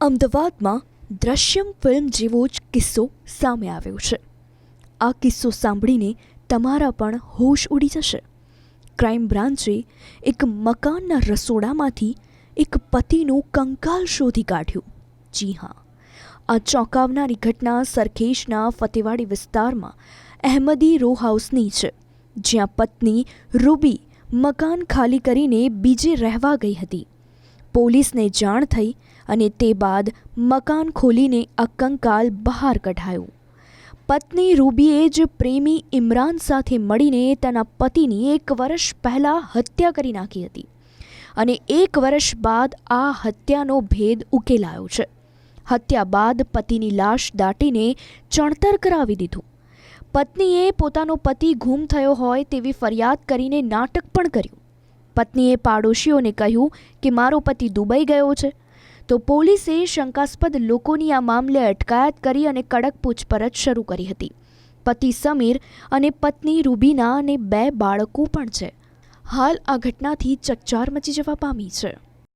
અમદાવાદમાં દ્રશ્યમ ફિલ્મ જેવો જ કિસ્સો સામે આવ્યો છે. આ કિસ્સો સાંભળીને તમારા પણ હોશ ઉડી જશે. ક્રાઇમ બ્રાન્ચે એક મકાનના રસોડામાંથી એક પતિનું કંકાલ શોધી કાઢ્યું. જી હા, આ ચોંકાવનારી ઘટના સરખેજના ફતેવાડી વિસ્તારમાં અહેમદી રો હાઉસની છે, જ્યાં પત્ની રૂબી મકાન ખાલી કરીને બીજે રહેવા ગઈ હતી. પોલીસને જાણ થઈ અને તે બાદ મકાન ખોલીને આ કંકાલ બહાર કઢાયું. પત્ની રૂબીએ જ પ્રેમી ઇમરાન સાથે મળીને તેના પતિની એક વર્ષ પહેલાં હત્યા કરી નાખી હતી અને એક વર્ષ બાદ આ હત્યાનો ભેદ ઉકેલાયો છે. હત્યા બાદ પતિની લાશ દાટીને ચણતર કરાવી દીધું. પત્નીએ પોતાનો પતિ ગુમ થયો હોય તેવી ફરિયાદ કરીને નાટક પણ કર્યું. પત્નીએ પાડોશીઓને કહ્યું કે મારો પતિ દુબઈ ગયો છે. તો પોલીસે શંકાસ્પદ લોકોની આ મામલે અટકાયત કરી અને કડક પૂછપરછ શરૂ કરી હતી. પતિ સમીર અને પત્ની રૂબીના અને બે બાળકો પણ છે. હાલ આ ઘટનાથી ચકચાર મચી જવા પામી છે.